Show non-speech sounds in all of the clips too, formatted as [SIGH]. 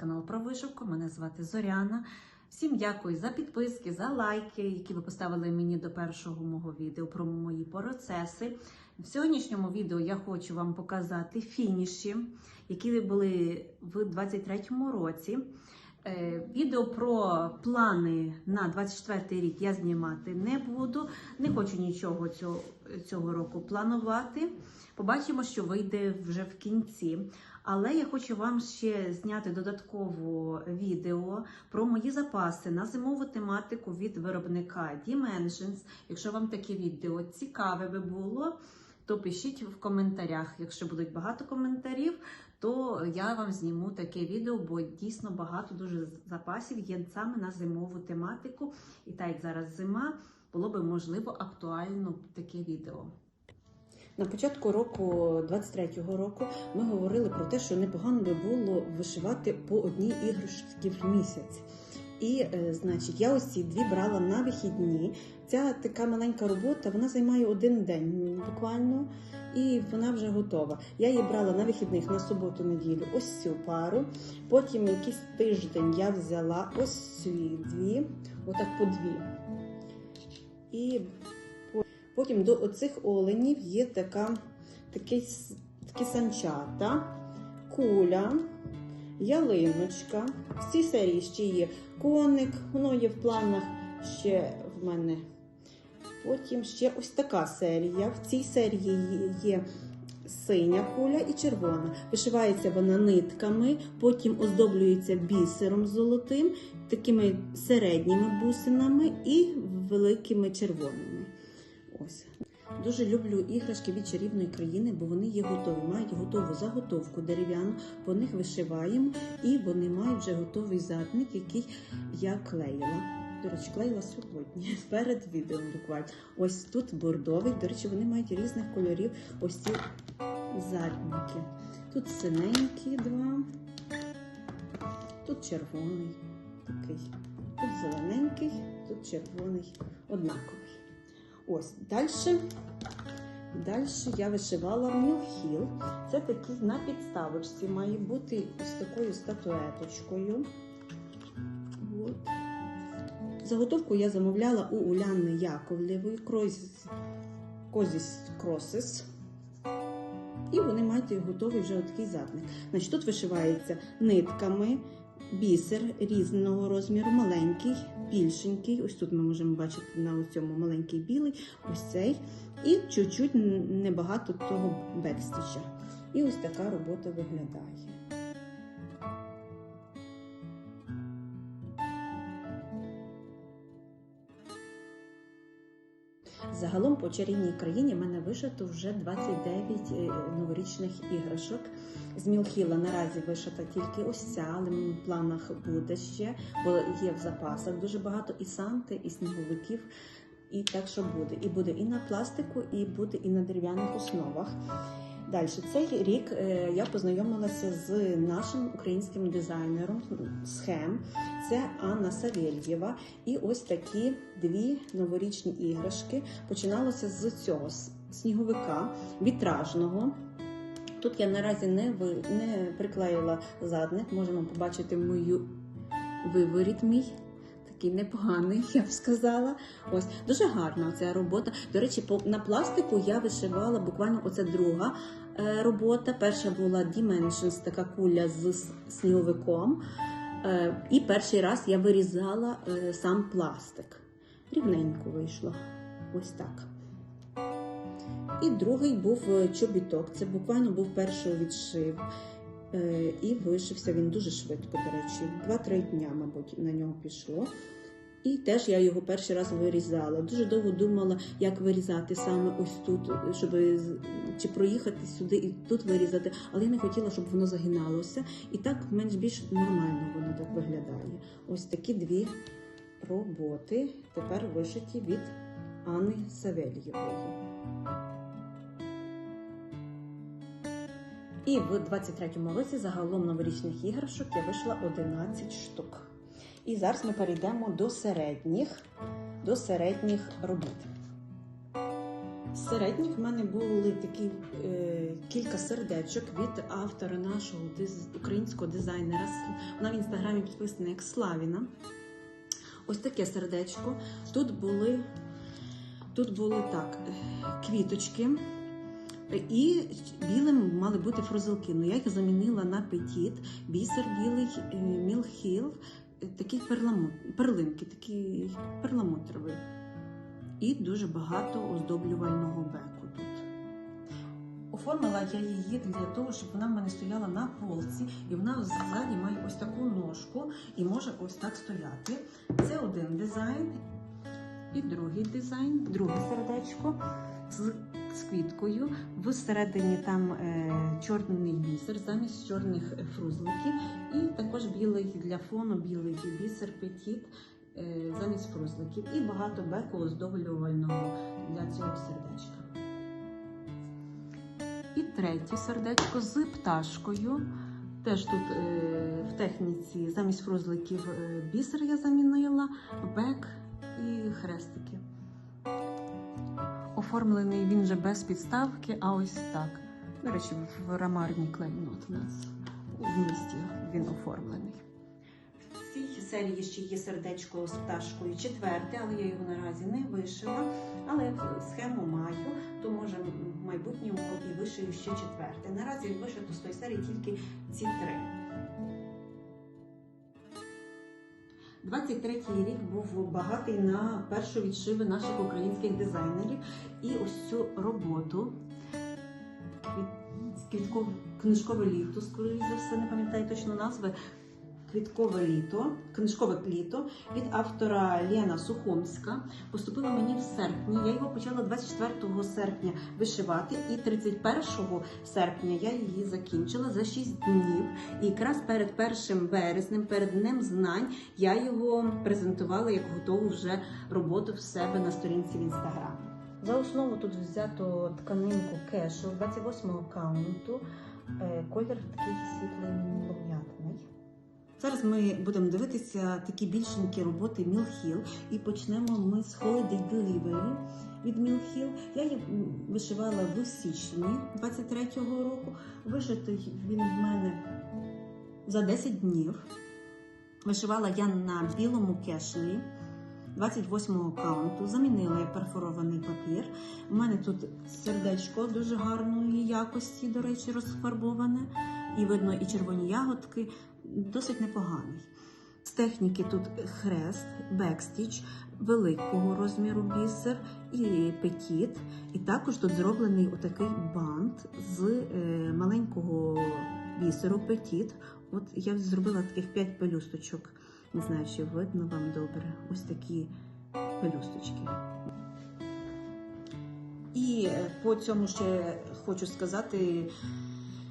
канал про вишивку. Мене звати Зоряна. Всім дякую за підписки, за лайки, які ви поставили мені до першого мого відео про мої процеси. В сьогоднішньому відео я хочу вам показати фініші, які були в 23-му році. Е, Відео про плани на 24 рік я знімати не буду. Не хочу нічого цього, цього року планувати. Побачимо, що вийде вже в кінці. Але я хочу вам ще зняти додаткове відео про мої запаси на зимову тематику від виробника Dimensions. Якщо вам таке відео цікаве би було, то пишіть в коментарях. Якщо будуть багато коментарів, то я вам зніму таке відео, бо дійсно багато дуже запасів є саме на зимову тематику. І так як зараз зима, було би можливо актуально таке відео. На початку року 23-го року ми говорили про те, що непогано би було вишивати по одній іграшці в місяць. І, е, значить, я ось ці дві брала на вихідні. Ця така маленька робота, вона займає один день буквально, і вона вже готова. Я її брала на вихідних на суботу-неділю, ось цю пару. Потім якийсь тиждень я взяла ось ці дві, отак по дві. І Потім до оцих оленів є така, такі, такі санчата, куля, ялиночка. В цій серії ще є коник, воно є в планах ще в мене. Потім ще ось така серія. В цій серії є- синя куля і червона. Вишивається вона нитками, потім оздоблюється бісером золотим, такими середніми бусинами і великими червоними. Дуже люблю іграшки від чарівної країни, бо вони є готові. Мають готову заготовку дерев'яну, по них вишиваємо, і вони мають вже готовий задник, який я клеїла. До речі, клеїла сьогодні, [LAUGHS] перед відео буквально. Ось тут бордовий. До речі, вони мають різних кольорів. Ось ці задники. Тут синенькі два, тут червоний такий, тут зелененький, тут червоний, однаковий. Ось далі. Далі я вишивала мілхіл. Це такий на підставочці має бути з такою статуеточкою. От. Заготовку я замовляла у Уляни Яковлєвої Козіс Кросис. І вони мають готовий вже такий задник. Значить, тут вишивається нитками, бісер різного розміру, маленький, більшенький. Ось тут ми можемо бачити на цьому маленький білий, ось цей. І чуть-чуть небагато того бекстіча. І ось така робота виглядає. Загалом по чарівній країні мене вишито вже 29 е, новорічних іграшок. З Мілхіла наразі вишита тільки ось ця, але в планах буде ще, бо є в запасах дуже багато і санти, і сніговиків. І так що буде. І буде і на пластику, і буде і на дерев'яних основах. Далі, цей рік е, я познайомилася з нашим українським дизайнером схем. Це Анна Савельєва. І ось такі дві новорічні іграшки. Починалося з цього сніговика вітражного. Тут я наразі не, ви, не приклеїла задник, можемо побачити мою виворіт мій. Такий непоганий, я б сказала. Ось дуже гарна ця робота. До речі, на пластику я вишивала буквально оце друга е, робота. Перша була Dimensions, така куля з сніговиком. Е, і перший раз я вирізала е, сам пластик. Рівненько вийшло. Ось так. І другий був чобіток. Це буквально був перший відшив. Е, І вишився він дуже швидко, до речі. 2-3 дня, мабуть, на нього пішло. І теж я його перший раз вирізала. Дуже довго думала, як вирізати саме ось тут, щоб чи проїхати сюди і тут вирізати, але я не хотіла, щоб воно загиналося. І так менш більш нормально воно так виглядає. Ось такі дві роботи тепер вишиті від Анни Савельєвої. І в 23-му році загалом новорічних іграшок я вийшла 11 штук. І зараз ми перейдемо до середніх, до середніх робіт. середніх в мене були такі е, кілька сердечок від автора нашого диз- українського дизайнера. Вона в інстаграмі підписана як Славіна. Ось таке сердечко. Тут були, тут були так, е, квіточки. І білим мали бути фрузелки. Ну я їх замінила на петіт, бісер білий, е, мілхіл, е, перламут, перлинки, такий перламутровий. І дуже багато оздоблювального беку тут. Оформила я її для того, щоб вона в мене стояла на полці, і вона ззаді має ось таку ножку і може ось так стояти. Це один дизайн. І другий дизайн, друге сердечко з, квіткою. Всередині там е, чорний бісер замість чорних е, фрузликів. І також білий для фону, білий бісер петіт е, замість фрузликів. І багато беку оздоблювального для цього сердечка. І третє сердечко з пташкою. Теж тут в техніці замість фрузликів бісер я замінила, бек і хрестики. Оформлений він вже без підставки, а ось так. До речі, в рамарні клейнот у нас в місті він оформлений. В цій серії ще є сердечко з пташкою четверте, але я його наразі не вишила. Але схему маю, то може в майбутньому і вишию ще четверте. Наразі вишито з тої серії тільки ці три. 23-й рік був багатий на перші відшиви наших українських дизайнерів. І ось цю роботу квіт- квітко- книжкове літо, скоріше за все, не пам'ятаю точно назви. Квіткове літо, книжкове літо від автора Лена Сухомська поступило мені в серпні. Я його почала 24 серпня вишивати, і 31 серпня я її закінчила за 6 днів. І якраз перед першим вереснем, перед днем знань, я його презентувала як готову вже роботу в себе на сторінці в інстаграм. За основу тут взято тканинку кешу 28-го каунту. Е, Колір такий світлий м'ятний. Зараз ми будемо дивитися такі більшенькі роботи Мілхіл. І почнемо ми з Holiday Delivery від Мілхіл. Я її вишивала в січні 23-го року. Вишитий він в мене за 10 днів. Вишивала я на білому кешлі 28-го каунту. Замінила я перфорований папір. У мене тут сердечко дуже гарної якості, до речі, розфарбоване. І видно і червоні ягодки, досить непоганий. З техніки тут хрест, бекстіч, великого розміру бісер і петіт. І також тут зроблений отакий бант з е, маленького бісеру петіт. От я зробила таких 5 пелюсточок. Не знаю, чи видно вам добре. Ось такі пелюсточки. І е, по цьому ще хочу сказати,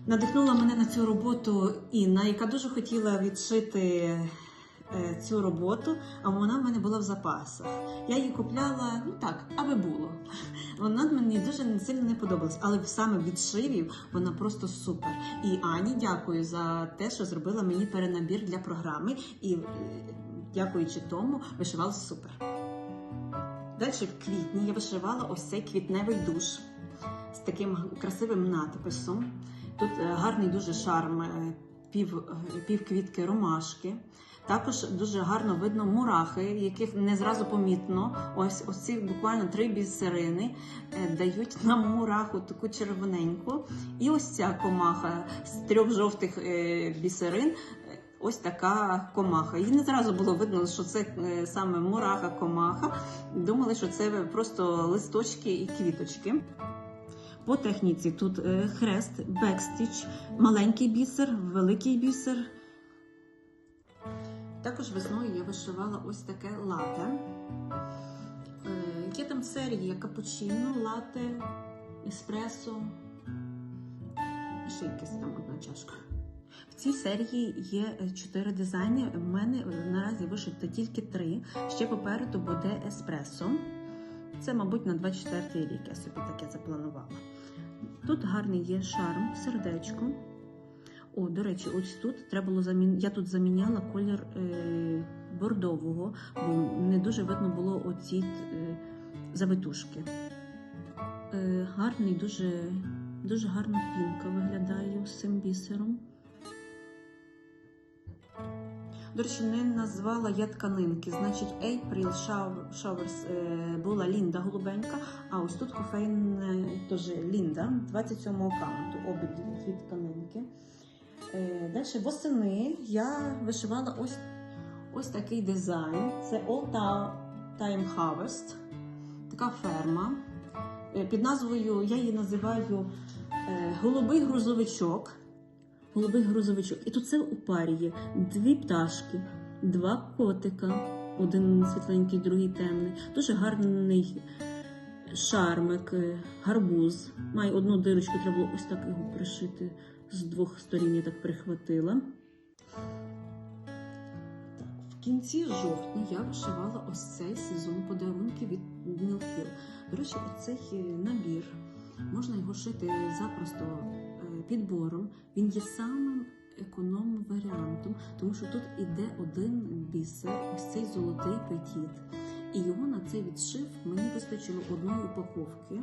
надихнула мене на цю роботу Інна, яка дуже хотіла відшити е, цю роботу, а вона в мене була в запасах. Я її купляла, ну так, аби було. Вона мені дуже сильно не подобалась, але саме відшивів вона просто супер. І Ані дякую за те, що зробила мені перенабір для програми, і дякуючи тому, вишивала супер. Далі в квітні я вишивала ось цей квітневий душ з таким красивим надписом. Тут е, гарний дуже шарм е, пів, півквітки ромашки. Також дуже гарно видно мурахи, яких не зразу помітно. Ось ось ці буквально три бісерини е, дають нам мураху таку червоненьку. І ось ця комаха з трьох жовтих бісерин. Ось така комаха. Її не зразу було видно, що це саме мураха комаха. Думали, що це просто листочки і квіточки. По техніці тут е, хрест, бекстіч, маленький бісер, великий бісер. Також весною я вишивала ось таке лате. Е, Є там серії капучино, лате, еспресо. Ще якась там одна чашка. В цій серії є е, чотири дизайни. В мене наразі вишито тільки три. Ще попереду буде еспресо. Це, мабуть, на 24 рік я собі таке запланувала. Тут гарний є шарм, сердечко. О, до речі, ось тут треба було замін... Я тут заміняла колір е... бордового, бо не дуже видно було оці е... завитушки. Е, гарний, дуже, дуже гарна пінка виглядає з цим бісером. До речі, не назвала я тканинки. Значить, April Showers е, була Лінда голубенька, а ось тут кофейн е, теж Лінда 27-го каунту, обидві дві тканинки. Е, Далі восени я вишивала ось, ось такий дизайн. Це All Time Harvest, така ферма. Під назвою я її називаю Голубий грузовичок. Голубий грузовичок. І тут це у парі є дві пташки, два котика, один світленький, другий темний. Дуже гарний шармик, е, гарбуз. Має одну дирочку, треба було ось так його пришити з двох сторін, я так прихватила. В кінці жовтня я вишивала ось цей сезон подарунки від Мілкіл. До речі, оцей е, набір можна його шити запросто підбором. Він є самим економним варіантом, тому що тут іде один бісер, ось цей золотий петіт. І його на цей відшив мені вистачило одної упаковки.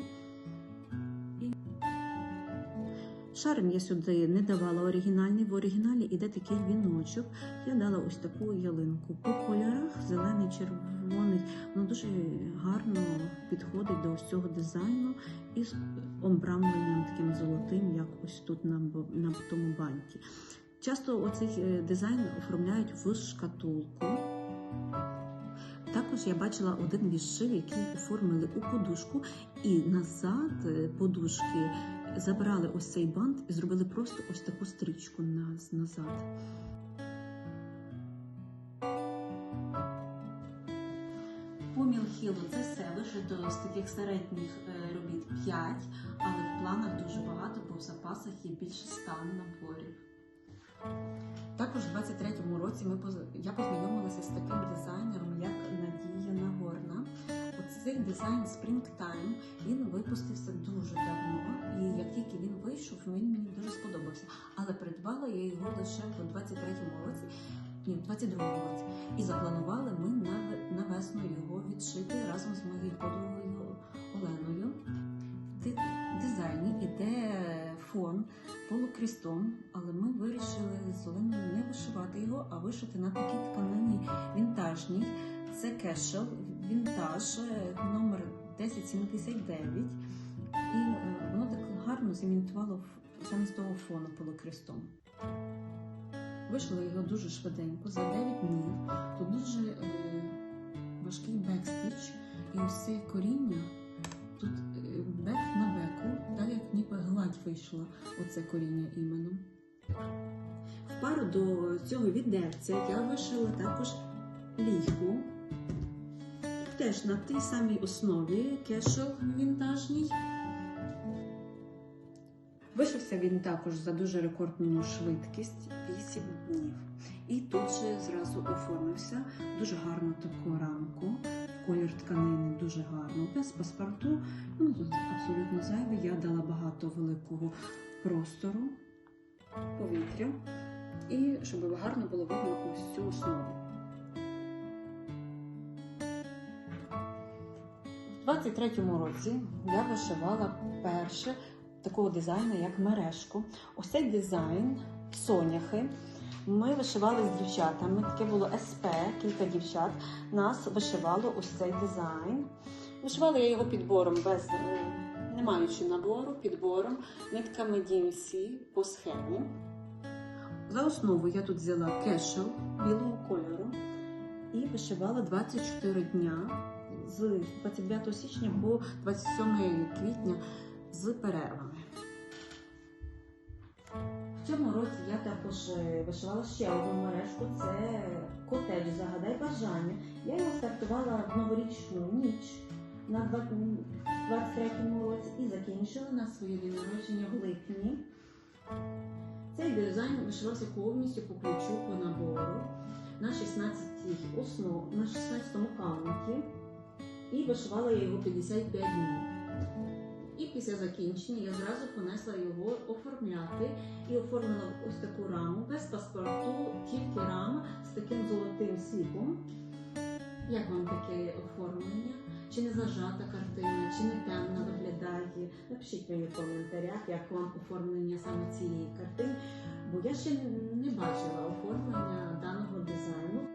Шарм я сюди не давала оригінальний. В оригіналі іде такий віночок. Я дала ось таку ялинку. По кольорах зелений, червоний. Воно дуже гарно підходить до ось цього дизайну із обрамленням таким золотим, як ось тут на, на тому банті. Часто оцей е, дизайн оформляють в шкатулку. Також я бачила один відшив, який оформили у подушку, і назад е, подушки забрали ось цей бант і зробили просто ось таку стрічку назад. По Мілхілу це все вишито з таких середніх е, робіт 5, але в планах дуже багато, бо в запасах є більше 100 наборів. Також у 23-му році я познайомилася з таким дизайнером, як Надія Нагорна. Оцей дизайн Springtime він випустився дуже давно, і як тільки він вийшов, він мені дуже сподобався. Але придбала я його лише в 23-му році, ні, в 22-му році. І запланували ми на, на весну його відшити разом з моєю подругою Оленою. В дизайні іде фон полукрістом, але ми вирішили з Оленою не вишивати його, а вишити на такій тканині вінтажній. Це кешел, вінтаж, е, номер 1079. І е, воно так гарно зімітувало в- замість того фону полукрістом. Вийшло його дуже швиденько, за 9 днів. Тут дуже е, важкий бекстіч, і це коріння. Тут бек на беку, далі як ніби гладь вийшла оце коріння іменно. В пару до цього відерця я вишила також лійку. Теж на тій самій основі кешел вінтажній. Вишився він також за дуже рекордну швидкість 8 днів. І тут же зразу оформився дуже гарну таку рамку. Колір тканини дуже гарно. Без паспорту, ну тут абсолютно зайве. Я дала багато великого простору, повітря. І щоб гарно було видно ось цю основу. 23-му році я вишивала перше такого дизайну, як мережку. Ось цей дизайн соняхи. Ми вишивали з дівчатами. Таке було СП, кілька дівчат. Нас вишивало ось цей дизайн. Вишивала я його підбором без е, не маючи набору, підбором, нитками DMC по схемі. За основу я тут взяла кешел білого кольору і вишивала 24 дня з 29 січня по 27 квітня з перервами. В цьому році я також е, вишивала ще одну мережку. Це котедж Загадай бажання. Я його стартувала в новорічну ніч на 23-му році і закінчила на своє день народження в липні. Цей дизайн вишивався повністю по ключу по набору на 16 основ, на 16-му каунті. І вишивала я його 55 днів. І після закінчення я зразу понесла його оформляти і оформила ось таку раму без паспорту, тільки рама з таким золотим сліпом. Як вам таке оформлення? чи не зажата картина, чи не темна виглядає. Напишіть мені в коментарях, як вам оформлення саме цієї картини, бо я ще не бачила оформлення даного дизайну.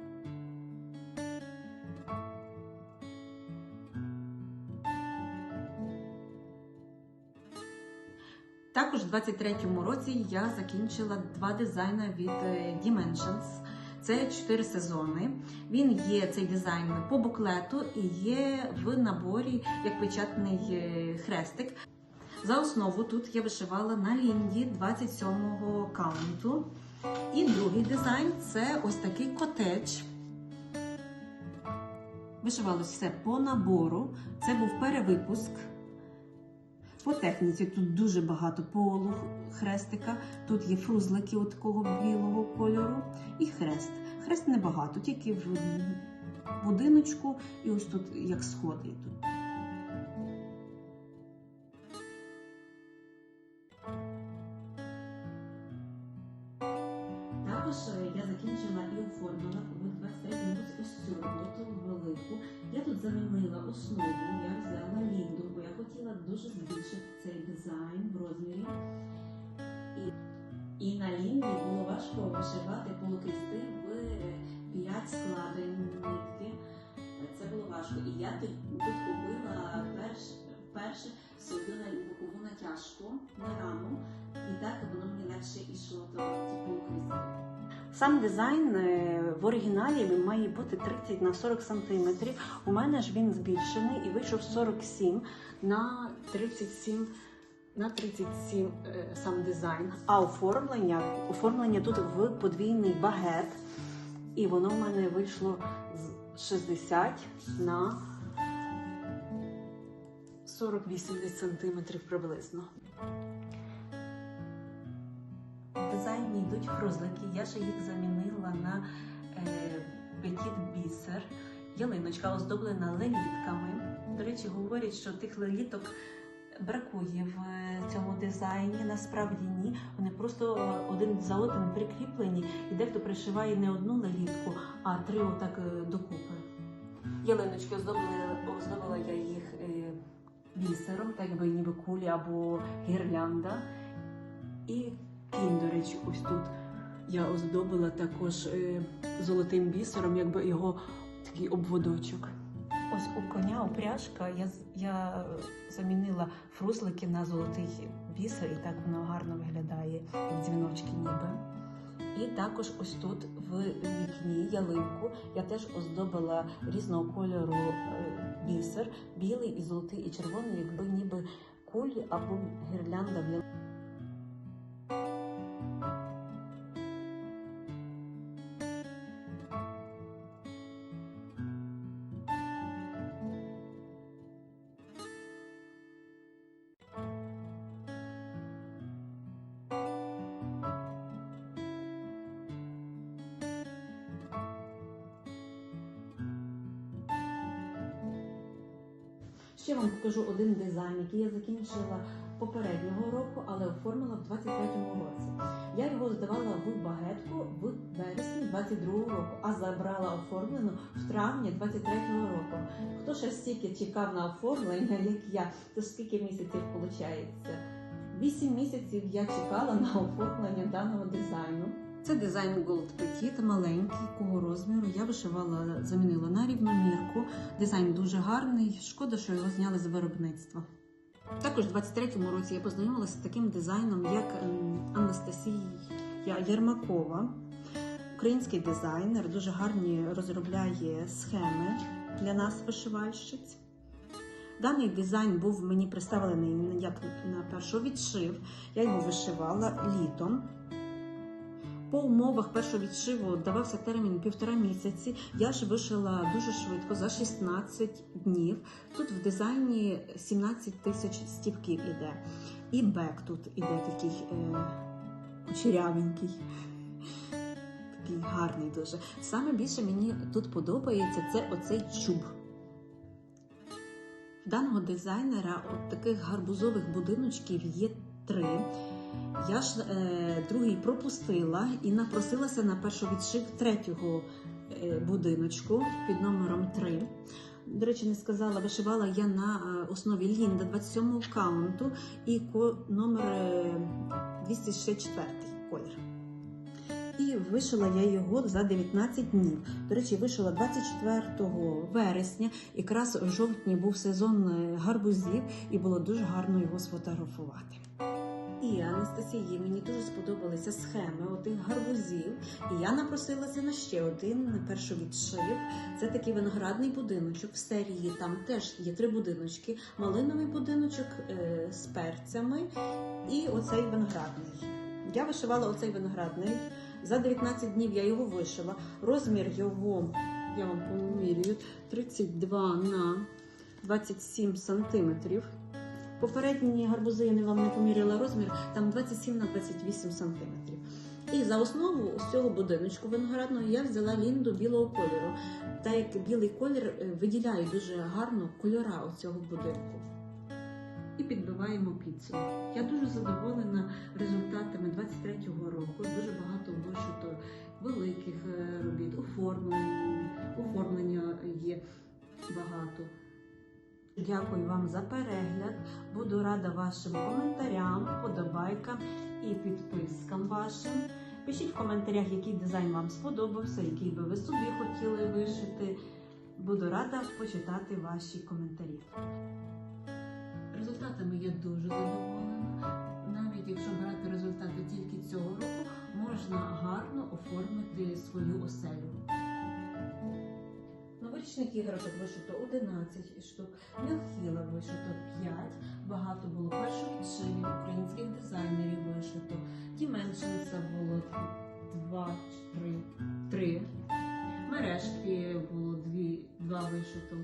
Також в 23-му році я закінчила два дизайни від е, Dimensions. Це чотири сезони. Він є цей дизайн по буклету і є в наборі як печатний е, хрестик. За основу тут я вишивала на лінді 27-го каунту. І другий дизайн це ось такий котедж. Вишивалось все по набору. Це був перевипуск. По техніці тут дуже багато полу хрестика. Тут є фрузлики такого білого кольору і хрест. Хрест небагато, тільки в будиночку і ось тут як сходи йдуть. І на лінді було важко вишивати полукисти в 5 складень нитки. Це було важко. І я тут, купила перш, вперше свою бокову натяжку на раму, і так воно мені легше йшло до полукисти. Сам дизайн е, в оригіналі він має бути 30 на 40 см. У мене ж він збільшений і вийшов 47 на 37 на 37 е, сам дизайн. А оформлення, оформлення тут в подвійний багет. І воно в мене вийшло з 60 на 40-80 см приблизно. В дизайні йдуть фрузлики. Я ще їх замінила на е, петіт бісер. Ялиночка оздоблена лелітками. До речі, говорять, що тих леліток бракує в е, цьому дизайні. Насправді ні. Вони просто один за одним прикріплені, і дехто пришиває не одну лелітку, а три отак е, докупи. Ялиночки оздоблила, оздобила я їх е, бісером, так би ніби кулі або гірлянда. І кінь, ось тут я оздобила також е, золотим бісером, якби його такий обводочок. Ось у коня упряжка я, я замінила фрузлики на золотий бісер, і так воно гарно виглядає, як дзвіночки ніби. І також ось тут в вікні ялинку я теж оздобила різного кольору е, бісер, білий і золотий, і червоний, якби ніби кулі або гірлянда в ялинку. Покажу один дизайн, який я закінчила попереднього року, але оформила в 23-му році. Я його здавала в багетку в вересні 22-го року, а забрала оформлену в травні 23-го року. Хто ще стільки чекав на оформлення, як я, то скільки місяців виходить? Вісім місяців я чекала на оформлення даного дизайну. Це дизайн Gold Petit, маленький, кого розміру. Я вишивала, замінила на рівномірку. Дизайн дуже гарний. Шкода, що його зняли з виробництва. Також у 23-му році я познайомилася з таким дизайном, як ем, Анастасія Єрмакова. Український дизайнер дуже гарні розробляє схеми для нас, вишивальщиць. Даний дизайн був мені представлений як на перший відшив. Я його вишивала літом. По умовах першого відшиву давався термін півтора місяці. Я ж вишила дуже швидко за 16 днів. Тут в дизайні 17 тисяч стіпків іде. І бек тут іде такий е, кучерявенький. Такий гарний дуже. Саме більше мені тут подобається це оцей чуб. В даного дизайнера от таких гарбузових будиночків є три. Я ж е, другий пропустила і напросилася на перший відшив третього е, будиночку під номером 3. До речі, не сказала, вишивала я на е, основі Лінда 27 каунту і ко- номер е, 264 колір. І вишила я його за 19 днів. До речі, вишила 24 вересня. Якраз в жовтні був сезон е, гарбузів, і було дуже гарно його сфотографувати. І Анастасії мені дуже сподобалися схеми отих гарбузів. І я напросилася на ще один першовідшив. Це такий виноградний будиночок в серії. Там теж є три будиночки: малиновий будиночок е, з перцями і оцей виноградний. Я вишивала оцей виноградний. За 19 днів я його вишила. Розмір його, я вам помірюю, 32 на 27 сантиметрів. Попередні гарбузи не вам не поміряла розмір, там 27 на 28 сантиметрів. І за основу з цього будиночку виноградного я взяла лінду білого кольору. Та як білий колір е, виділяє дуже гарно кольора цього будинку. І підбиваємо підсумок. Я дуже задоволена результатами 23-го року. Дуже багато вишито великих е, робіт, оформлення, оформлення є багато. Дякую вам за перегляд. Буду рада вашим коментарям, подобайкам і підпискам вашим. Пишіть в коментарях, який дизайн вам сподобався, який би ви собі хотіли вишити. Буду рада почитати ваші коментарі. Результатами я дуже задоволена. Навіть якщо брати результати тільки цього року, можна гарно оформити свою оселю. Новорічних іграшок вишито 11 штук, мілхіла вишито 5, багато було перших чинів, українських дизайнерів вишито, Діменшниця було 2, 3, 3, мережки було 2, 2 вишито.